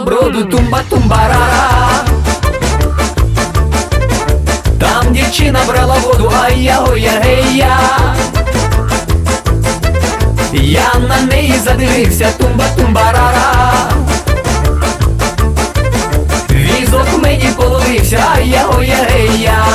броду тумба тумбарара Там дівчина брала воду, а я оя гея Я на неї задивився, тумба тумбарара Візок мені половився, а я гея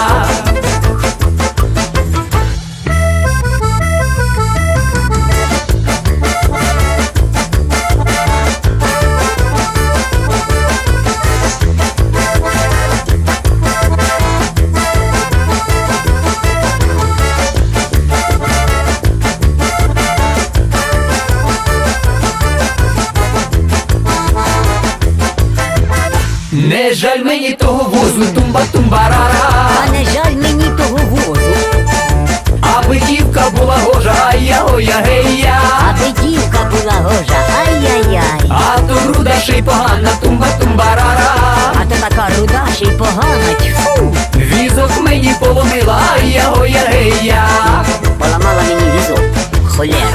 Не жаль мені того возу, тумба тумбарара А не жаль мені того возу, Аби дівка була гожа, а я оя гея аби дівка була гожа, ай-яй-яй. А то руда ще й погана, тумба тумбарара А то така руда ще й погана, тьфу, Візок мені поломила, а я оя гея поламала мені візок, холера.